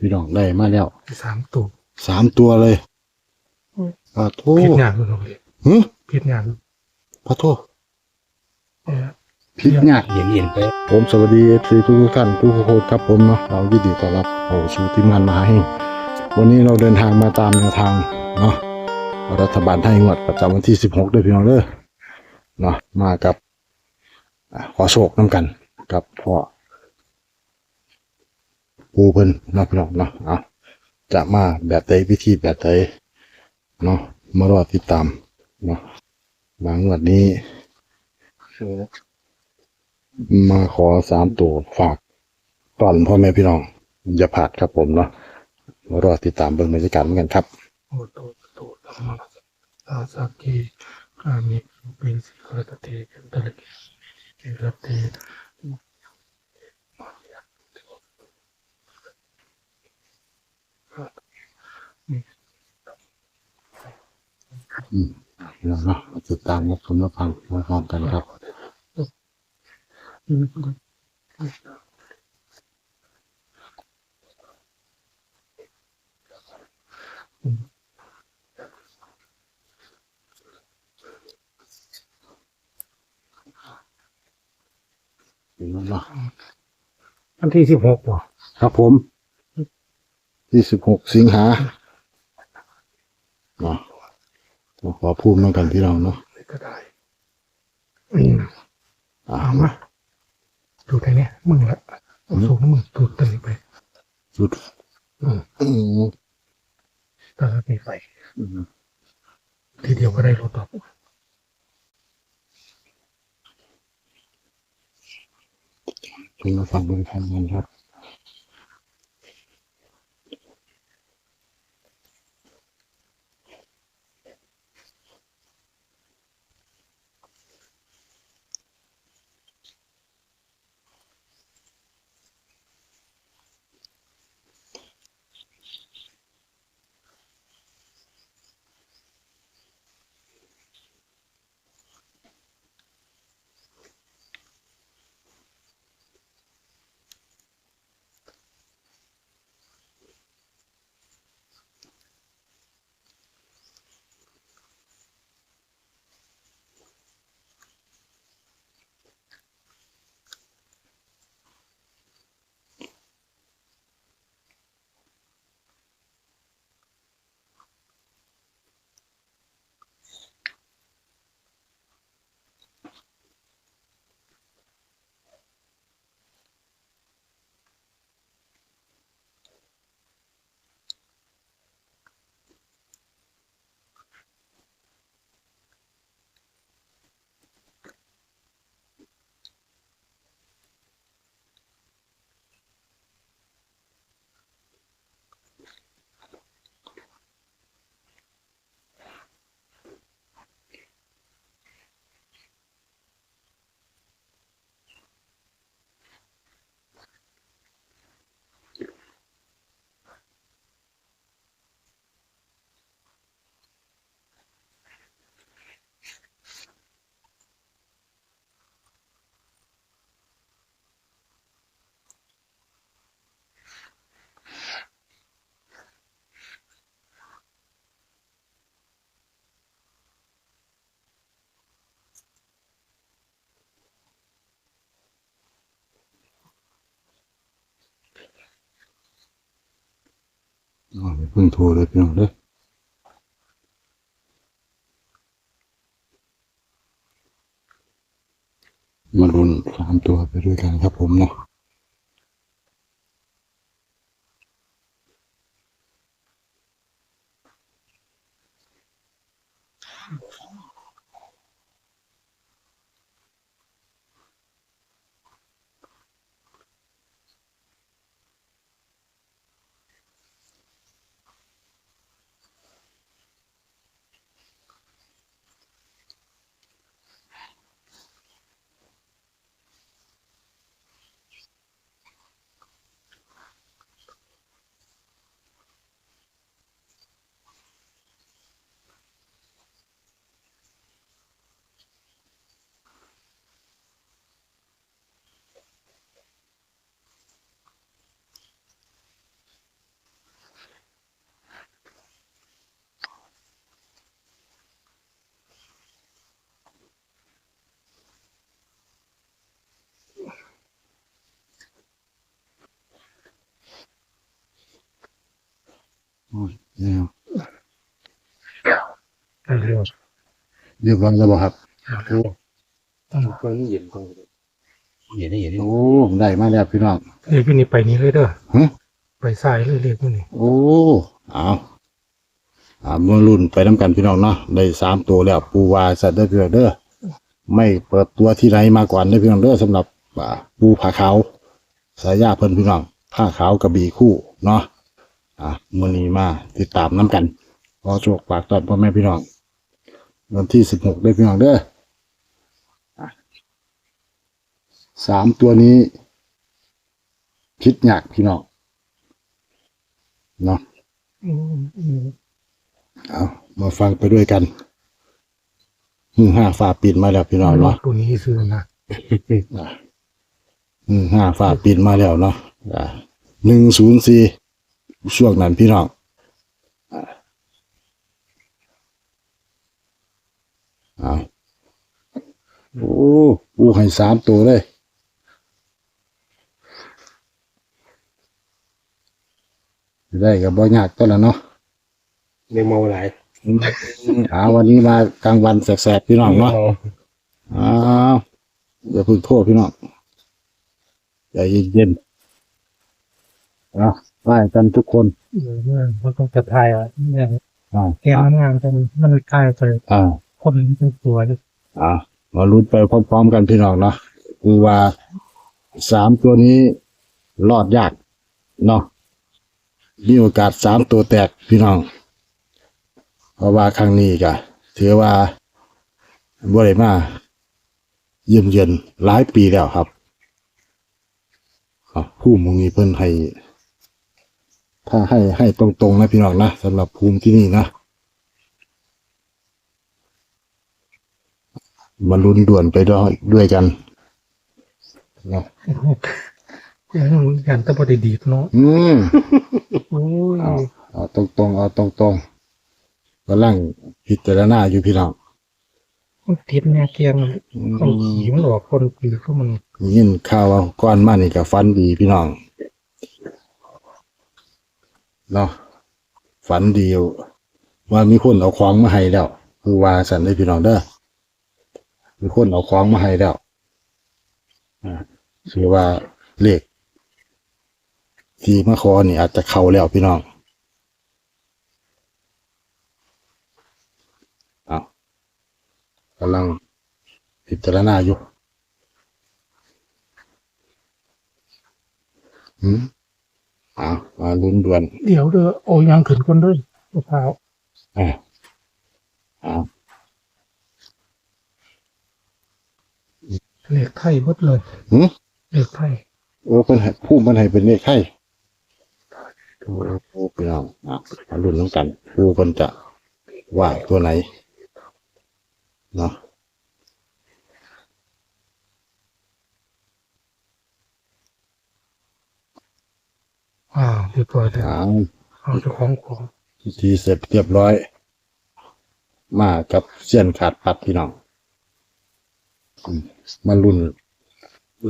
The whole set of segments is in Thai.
พี่น้องได้มาแล้วสามตัวสามตัวเลยอืมปะโทพิษงานมันเลยหึพิษงานปะโทเออพิษยากเย็นเย็นๆไปผมสวัสดีเอฟซีทุกๆท่านทุกคนครับผมเนาะเรายินดีต้อนรับเข้าสู่ทีมงานมหาเฮงวันนี้เราเดินทางมาตามแนวทางเนาะรัฐบาลไทยงวดประจำวันที่16เดือนพี่น้องเด้อเนาะมากับอ่าขอโชคน้ำกันกับพ่อ ปูเพิ่นเนาะพี่น้องเนาะเอาจะมาแบบใดพิธีแบบใดเนาะมารอติดตามเนาะบางงวดนี้มาขอสามตัวฝากก่อนพ่อแม่พี่น้อง อย่าผาดครับผมเนาะมารอติดตามเบิ่งบรรยากาศเหมือนกันครับโอโตโตธรรมะอาสักกีอามิปิสิกรตเตกันตะลิกิรตเต พี่น้องเนาะมาติดตามรับชมรับฟังพร้อมๆกันครับ พี่น้อง เนาะอันที่สิบหกป่ะครับผมที่สิบหกสิงหาเนาะต้องขอพูดน้องกันพี่น้องเนาะก็ได้อืมอ่าเอามาดูในเนี้ยมึงละเอาสูงมึงตูดตึงไปสุดอืม อืมถ้ามีไฟอืมทีเดียวก็ได้รถต่อชมรับฟังบริการกันครับ เพิ่งโทรเลยพี่น้องเด้มาลุ้นสามตัวไปด้วยกันครับผมเนาะ เนี่ยได้เร็วเรียบร้อยแล้วบ่ครับเร็วต้องมันเย็นตรงเย็นได้เย็นได้โอ้ได้มาแล้วพี่น้องเรียกอยู่นี่ไปนี้เลยเด้อฮะไปซ้ายเลยเรียกอยู่นี่โอ้เอาอ่ามารุ่นไปน้ำกันพี่น้องเนาะได้สามตัวแล้วปูวาสัตว์เด้อพี่น้องเด้อไม่เปิดตัวที่ไหนมาก่อนเด้อพี่น้องเด้อสำหรับอ่าปูผาขาวสายยาเพิ่นพี่น้องผ้าขาวกระบี่คู่เนาะ อ่ามื้อนี้มาติดตามน้ำกันขอโชคฝากตอนพ่อแม่พี่น้องวันที่สิบหกเด้อพี่น้องเด้ออะสามตัวนี้ คิดยากพี่น้องเนาะอืมอืมเอามาฟังไปด้วยกันหืมห้าฝาปิดมาแล้วพี่น้องรอเนาะตัวนี้ซื้อนะอะหืมห้าฝาปิดมาแล้วเนาะอะหนึ่งศูนย์สี่ ช่วงนั้นพี่น้องอะเอาโอ้ปูให้สามตัวเลยได้กับบ่ยากก็แล้วเนาะเรียกเมาหลายอ่าวันนี้มากลางวันแสกๆพี่น้องเนาะอ้าวอย่าเพึ่งโทษพี่น้องใจเย็นๆเอา ไหว้กันทุกคนเออเนี่ยมันต้องจะทายอะเนี่ยอ่าแกมันงานกันมันทายไปอ่าคนเป็นตัวเลยอ่ามาลุ้นไปพร้อมๆกันพี่น้องเนาะคือว่าสามตัวนี้รอดยากเนาะมีโอกาสสามตัวแตกพี่น้อง เพราะว่าครั้งนี้ก็ถือว่าบ่ได้มาเยี่ยมเยือนหลายปีแล้วครับ ครับผู้มงนี้เพิ่นให้ ถ้าให้ให้ตรงๆนะพี่น้องนะสำหรับภูมิที่นี่นะมาลุ้นด่วนไปด้วยด้วยกันเนาะยังรู้กันแต่พอได้ดีดเนาะอืมโอ้ยเอาเอาตรงๆเอาตรงๆกำลังพิจารณาอยู่พี่น้องมันติดแน่เกียงอืเอามขี่มันออกคนปีก็มันยินข่าวว่าก้อนมานี่กับฟันดีพี่น้อง เนาะฝันดียวว่ามีคนเอาของมาให้แล้ว คือว่าสันได้พี่น้องเด้อมีคนเอาของมาให้แล้วอ่าคือว่าเลขที่มาขอนี่อาจจะเข้าแล้วพี่น้องเอากำลังพิจารณาอยู่อืม อ่ามาลุ้นด่วนเดี๋ยวเด้อโอ้ยังขึ้นคนด้วยมะพร้าวอ่าอ่าเหล็กไทยหมดเลยหืมเหล็กไทยเออเป็นให้ผู้มันให้เป็นเลขไข่โอ้โหพี่น้องอะมาลุ้นน้ำกันผู้คนจะว่าตัวไหนเนาะ อ่าวเรียบร้อยแล้วอ่าเอาเจ้าของของพิธีเสร็จเรียบร้อย มากับเสี้ยนขาดปัดพี่น้องอืมมาลุ้น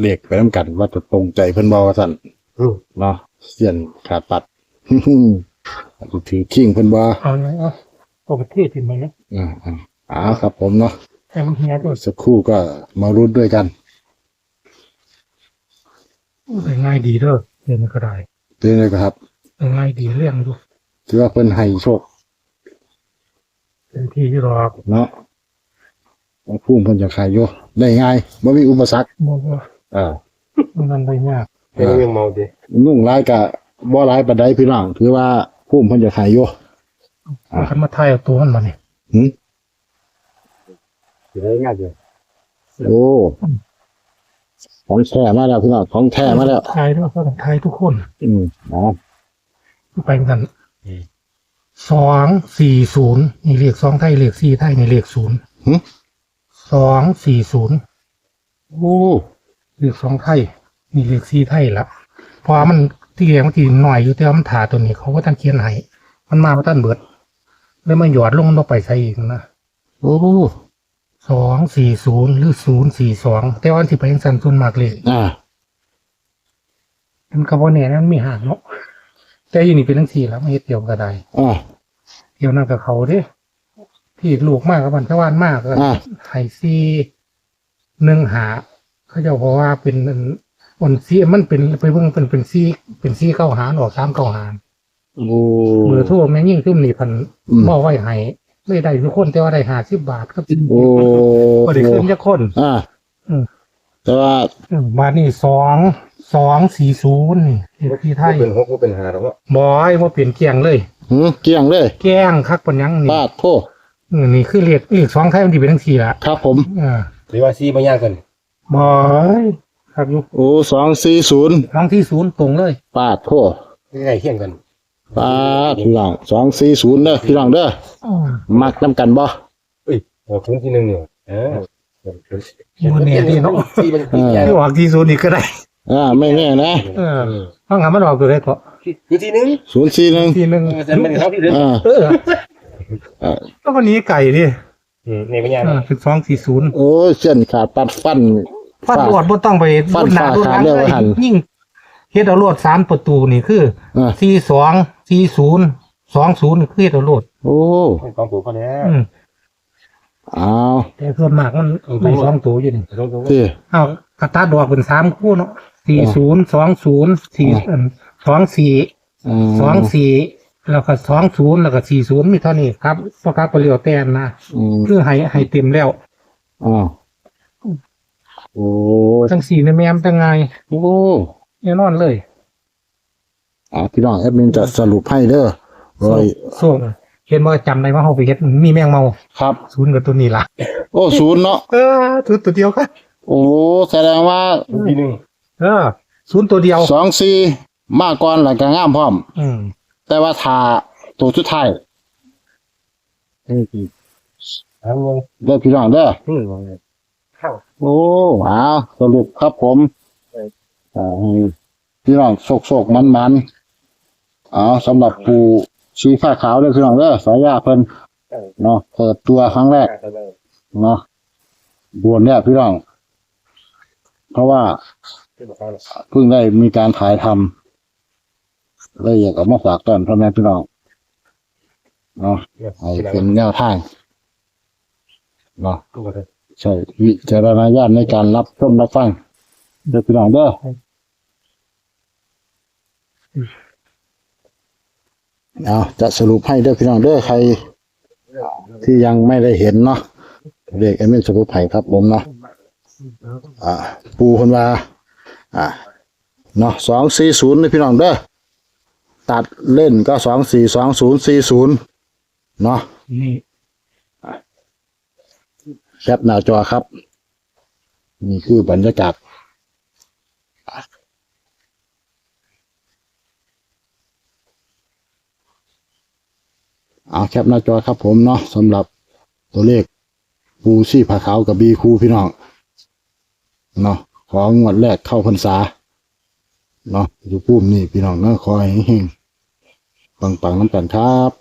เลขไปน้ำกันว่าจะตรงใจเพิ่นบอกว่าสั่นอืมเนาะเสี้ยนขาดปัด ถือขิงเพิ่นบ่เอาไงเอาเอาประเทศที่มันนะอ่าอ่าอ่าครับผมเนาะ ให้มันเฮียด้วยสักครู่ก็มารุ้นด้วยกันได้ง่ายดีเด้อเรียนก็ได้ เป็นไงครับได้ง่ายดีเรื่องดูถือว่าเพิ่นให้โชคเป็นที่ที่รอกเนาะว่าพุ่งเพิ่นจะขายโยได้ง่ายบ่มีอุปสรรคบอกว่าอ่ามันนั่นได้ยากเป็นเรื่องเมาดินุ่งหลายกะบ่หลายปานใดพี่น้องถือว่าพุ่มเพิ่นจะขายโยอ่าคันมาไทยเอาตัวมันมาเนี่ยหืมอยู่ได้ง่ายเลยโอ้ ของแท้มาแล้วพี่น้องของแท้มาแล้วไทยด้วยก็ต้องไทยทุกคน อืมอ๋อไปกันสองสี่ศูนย์นี่เลขสองไทยเลขสี่ไทยนี่เลขศูนย์หึสองสี่ศูนย์โอ้เลขสองไทยนี่เลขสี่ไทยละเพราะว่ามันที่เรียงมันทีหน่อยอยู่แต่ว่ามันถาตัวนี้เขาก็ตั้งเขียนให้มันมาว่าตั้นเบิดแล้วมันหยอดลงมันบ่ไปใส่อีกนะโอ้ สองสี่ศูนย์หรือศูนย์สี่สองแต่ว่าอันที่ไปยังสันส่วนมากเลยอ่ามันก็บ่แน่นะมันมีห่างเนาะแต่อยู่นี่เป็นทั้งสี่แล้วไม่เฮ็ดเดียวก็ได้อ่าเดียวนั่นกับเขาเด้ที่ลูกมากกับมันชาวบ้านมากก็อ่าไห้ซีหนึ่งหา เขาเจะบอกว่าเป็นอันซีมันเป็นไปเบิ่งเป็นเป็นซีเป็นซีเก้าหารออกสามเก้าหารโอ้เบอร์โทรแม่งยิ่งขึ้นนี่พันอืม บ่ไว้ให้ ไม่ได้ทุกคนแต่ว่าได้หาสิบบาทครับโอ้บ่ได้ขึ้นจักคนอ่าอืมแต่ว่าอืมบาทนี่สองสองสี่ศูนย์นี่เลขที่ไทยเป็นหกก็เป็นห้าหรอกวะบอยว่าเปลี่ยนเกียงเลยหืมเกลี้ยงเลย แกล้งคักปัญญังนี่ปาดโทอืมนี่คือเลขเลขสองไทยมันที่เป็นทั้งสี่ละครับ ผมอ่าหรือว่าซีไม่ยากกันบอยครับอยุโอ้สองสี่ศูนย์ครั้งที่ศูนย์ตรงเลยปาดโทใกล้เคียงกัน ปาดพี่น้องสองสี่ศูนย์เด้อพี่น้องเด้ออ๋อมักน้ำกันบ่เอ้ยออกทุนที่หนึ่งเนี่ยเออมันเนี่ยที่เนาะซีมันซีใหญ่ที่ออกที่ศูนย์นี่ก็ได้อ่าไม่แน่นะเออฟังหามันออกตัวได้ก็คือที่หนึ่งศูนย์สี่หนึ่งทีหนึ่งแต่มันเขาที่เดิมอ่าเออเออแล้ววันนี้ไก่ดิอืมเนี่ยไม่ยากอ่าสิบสองสี่ศูนย์โอ้ยเส้นขาดปัดฟันฟันรวดบ่ต้องไปฟันรุ่หน้าฝ่ารุ่นหลังขาดเร็วเลยหันยิ่งเฮ็ดเอารวดสามประตูนี่คืออ่าสี่สอง สี่ศูนย์สองศูนย์คือเฮ็ดเอารวดโอ้กองถูกเขาเนี่ยอืมเอาแต่ส่วนมากมันไม่สองตัวอยู่นี่ตรงตรงที่เอากระตาดอกเป็นสามคู่เนาะสี่ศูนย์สองศูนย์สี่สองสี่อืมสองสี่แล้วก็สองศูนย์แล้วก็สี่ศูนย์มีเท่านี้ครับเพราะครับเปรียวแตนนะอืมคือให้ให้เต็มแล้วอ่าโอ้ยทั้งสี่ในแมมตั้งไงโอ้แน่นอนเลย อ่าพี่น้องแอดมินจะสรุปให้เด้อโอ้ยส่วนเห็นว่าจำได้ว่าเขาไปเฮ็ดมีแมงเมาครับ ศูนย์กับตัวนี้ล่ะ โอ้ศูนย์เนาะเออตัวตัวเดียวครับโอ้แสดงว่าที่หนึ่งเออศูนย์ตัวเดียวสองสี่มาก่อนหลังก็งามพร้อม อืมแต่ว่าทาตัวสุดท้ายทางวงเด้อพี่น้องเด้ออืมวงเข้าโอ้เอาสรุปครับผมอ่าให้พี่น้องโศกโศกมันมันๆ เอาสำหรับปูชีฟ้าขาวเด้อพี่น้องเด้อสายยาเพิ่นเนาะเปิดตัวครั้งแรกเนาะบวนเนี่ยพี่น้อง เพราะว่าที่บอกเขาหรอกเพิ่งได้มีการถ่ายทำเลยอยากเอามาฝากตอนพ่อแม่พี่น้องเนาะให้เป็นแนวทางเนาะทุกคนใช่วิจารณญาณในการรับชมรับฟังเด้อพี่น้องเด้อ เอาจะสรุปให้เด้อพี่น้องเด้อใคร ที่ยังไม่ได้เห็นเนาะเรียกเอเมนสรุปให้ครับผมเนาะอ่า ปูคนว่า อ่าเนาะสองสี่ศูนย์นี่พี่น้องเด้อตัดเล่นก็สองสี่สองศูนย์สี่ศูนย์เนาะนี่แคปหน้าจอครับ นี่คือบรรยากาศ เอาแคปหน้าจอครับผมเนาะสำหรับตัวเลขปูซี่ผาขาวกับบีคูพี่น้องเนาะของงวดแรกเข้าพรรษาเนาะอยู่ปุ่มนี่พี่น้องเนาะขอให้เฮงๆปังๆน้ำกันครับ